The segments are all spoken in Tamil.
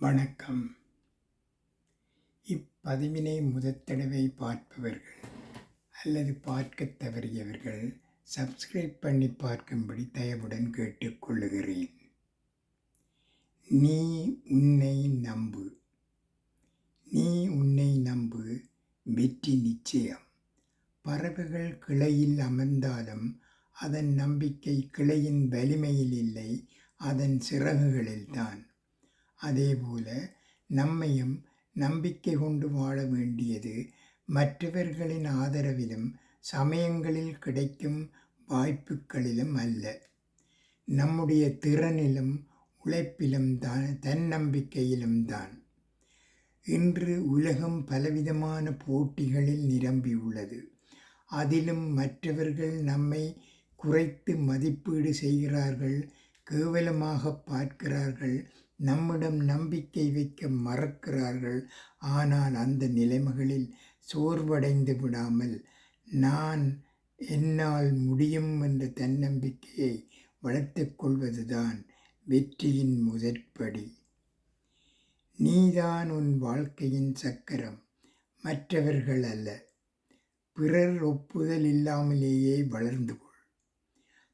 வணக்கம். இப்பதிவினை முதத்தடவை பார்ப்பவர்கள் அல்லது பார்க்க தவறியவர்கள் சப்ஸ்கிரைப் பண்ணி பார்க்கும்படி தயவுடன் கேட்டுக்கொள்ளுகிறேன். நீ உன்னை நம்பு. நீ உன்னை நம்பு. வெற்றி நிச்சயம். பறவைகள் கிளையில் அமர்ந்தாலும் அதன் நம்பிக்கை கிளையின் வலிமையில் இல்லை அதன் சிறகுகளில்தான் அதேபோல நம்மையும் நம்பிக்கை கொண்டு வாழ வேண்டியது மற்றவர்களின் ஆதரவிலும் சமயங்களில் கிடைக்கும் வாய்ப்புகளிலும் அல்ல. நம்முடைய திறனிலும் உழைப்பிலும் தான் தன்னம்பிக்கையிலும் தான். இன்று உலகம் பலவிதமான போட்டிகளில் நிரம்பியுள்ளது அதிலும் மற்றவர்கள் நம்மை குறைத்து மதிப்பீடு செய்கிறார்கள் கேவலமாக பார்க்கிறார்கள் நம்மிடம் நம்பிக்கை வைக்க மறக்கிறார்கள். ஆனால் அந்த நிலைமைகளில் சோர்வடைந்து விடாமல் நான் என்னால் முடியும் என்ற தன்னம்பிக்கையை வளர்த்து கொள்வதுதான் வெற்றியின் முதற்படி. நீதான் உன் வாழ்க்கையின் சக்கரம். மற்றவர்கள் அல்ல. பிறர் ஒப்புதல் இல்லாமலேயே வளர்ந்து கொள்.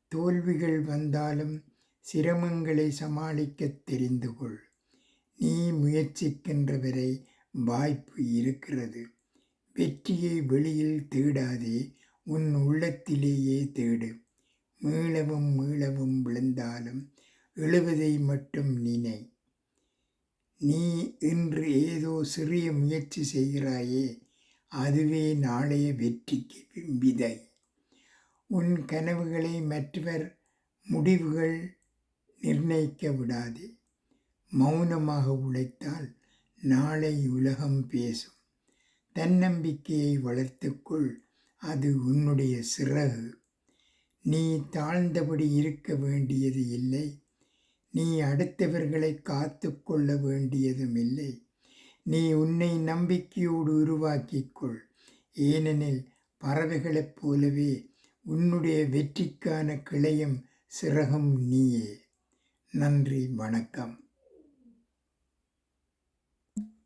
தோல்விகள் வந்தாலும் சிரமங்களை சமாளிக்கத் தெரிந்து கொள் நீ முயற்சிக்கின்ற வரை வாய்ப்பு இருக்கிறது. வெற்றியை வெளியில் தேடாதே உன் உள்ளத்திலேயே தேடு. மீளவும் மீளவும் விழுந்தாலும் எழுவதை மட்டும் நினை. நீ இன்று ஏதோ சிறிய முயற்சி செய்கிறாயே அதுவே நாளைய வெற்றிக்கு விதை. உன் கனவுகளை மற்றவர் முடிவுகள் நிர்ணயிக்க விடாதே. மௌனமாக உழைத்தால் நாளை உலகம் பேசும். தன்னம்பிக்கையை வளர்த்துக்கொள் அது உன்னுடைய சிறகு. நீ தாழ்ந்தபடி இருக்க வேண்டியது இல்லை. நீ அடுத்தவர்களை காத்து கொள்ள வேண்டியதும் இல்லை. நீ உன்னை நம்பிக்கையோடு உருவாக்கிக்கொள். ஏனெனில் பறவைகளைப் போலவே உன்னுடைய வெற்றிக்கான கிளையும் சிறகும் நீயே. நன்றி வணக்கம்.